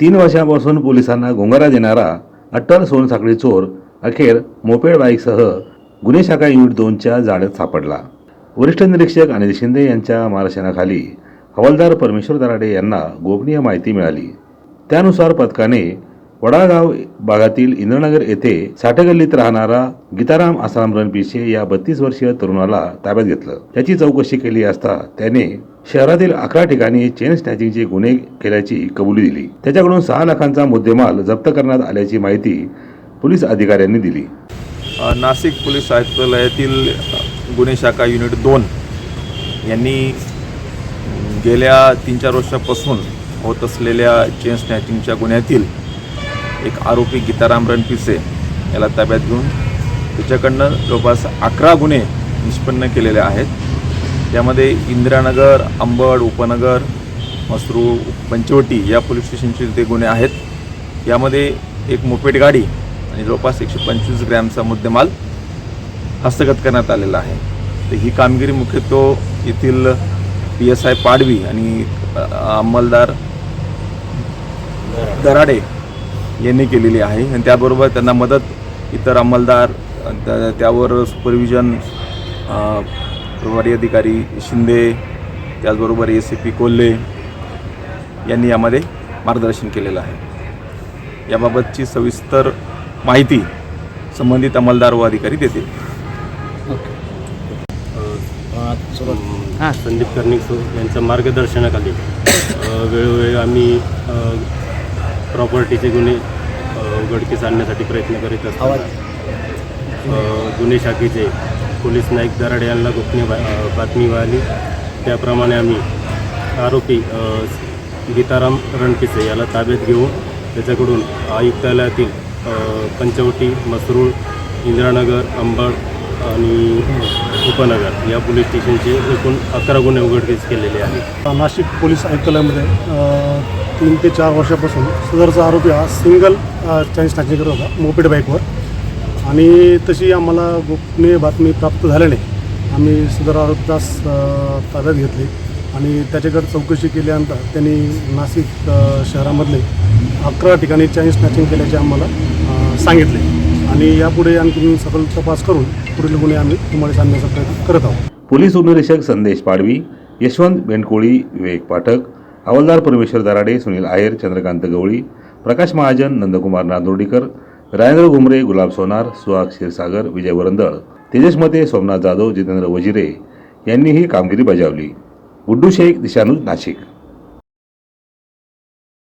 तीन वर्षांपासून पोलिसांना गोंगारा देणारा अट्टल सोनसाखळी चोर अखेर मोपेड बाईकसह गुन्हे शाखा युनिट दोनच्या जाळ्यात सापडला. वरिष्ठ निरीक्षक अनिल शिंदे यांच्या मार्गदर्शनाखाली हवालदार परमेश्वर दराडे यांना गोपनीय माहिती मिळाली. त्यानुसार पथकाने वडागाव भागातील इंद्रनगर येथे साठगल्लीत राहणारा गीताराम आसाराम रणपिसे या बत्तीस वर्षीय तरुणाला ताब्यात घेतलं. त्याची चौकशी केली असता त्याने शहरातील अकरा ठिकाणी चेन स्नॅचिंगचे गुन्हे केल्याची कबुली दिली. त्याच्याकडून सहा लाखांचा मुद्देमाल जप्त करण्यात आल्याची माहिती पोलीस अधिकाऱ्यांनी दिली. नाशिक पोलीस आयुक्तालयातील गुन्हे शाखा युनिट दोन यांनी गेल्या तीन चार वर्षापासून होत असलेल्या चेन स्नॅचिंगच्या गुन्ह्यातील एक आरोपी गीताराम रणपिसे याला ताब्यात घेऊन त्याच्याकडनं जवळपास अकरा गुन्हे निष्पन्न केलेले आहेत. त्यामध्ये इंदिरानगर अंबड उपनगर मसरू पंचवटी या पोलीस स्टेशनचे ते गुन्हे आहेत. यामध्ये एक मोपेट गाडी आणि जवळपास एकशे पंचवीस ग्रॅमचा मुद्देमाल हस्तगत करण्यात आलेला आहे. तर ही कामगिरी मुख्यत्व येथील पी एस आय पाडवी आणि अंमलदार दराडे यांनी केलेली आहे. आणि त्याबरोबर त्यांना मदत इतर अंमलदार त्यावर सुपरविजन प्रभारी अधिकारी शिंदे त्याचबरोबर ए सी पी कोल्हे यांनी यामध्ये मार्गदर्शन केलेलं आहे. याबाबतची सविस्तर माहिती संबंधित अंमलदार व अधिकारी देतील. हां संदीप कर्णिक सो यांच्या मार्गदर्शनाखाली वेळोवेळी आम्ही प्रॉपर्टीचे गुन्हे उघडकीस आणण्यासाठी प्रयत्न करीत असतो गुन्हे शाखेचे पोलीस नाईक दराडे यांना गोपनीय बातमी मिळाली. त्याप्रमाणे आम्ही आरोपी गीताराम रणपिसे याला ताब्यात घेऊन त्याच्याकडून आयुक्तालयातील पंचवटी मसरूळ इंदिरानगर अंबड आणि उपनगर या पोलीस स्टेशनचे एकूण अकरा गुन्हे उघडकीस केलेले आहेत. नाशिक पोलीस आयुक्तालयामध्ये तीन ते चार वर्षापासून सदरचा आरोपी हा सिंगल चाळीस स्नॅचिंग करत होता मोपेड बाईकवर. आणि तशी आम्हाला गोपनीय बातमी प्राप्त झाल्याने आम्ही सदर आरोपीस ताब्यात घेतले आणि त्याच्याकडे चौकशी केल्यानंतर त्यांनी नाशिक शहरामधले अकरा ठिकाणी चाईन स्नॅचिंग केल्याचे आम्हाला सांगितले. आणि यापुढे आणखी सखोल तपास करून पुढील गुन्हे आम्ही तुम्हाला सांगण्याचा प्रयत्न करत आहोत. पोलीस उपनिरीक्षक संदेश पाडवी यशवंत बेंडकोळी विवेक पाठक हवालदार परमेश्वर दराडे सुनील आयर चंद्रकांत गवळी प्रकाश महाजन नंदकुमार नांदोर्डीकर राजेंद्र घुमरे गुलाब सोनार सुहाग क्षीरसागर विजय वरंदळ तेजस मते सोमनाथ जाधव जितेंद्र वजिरे यांनी ही कामगिरी बजावली. गुड्डू शेख दिशानूज नाशिक.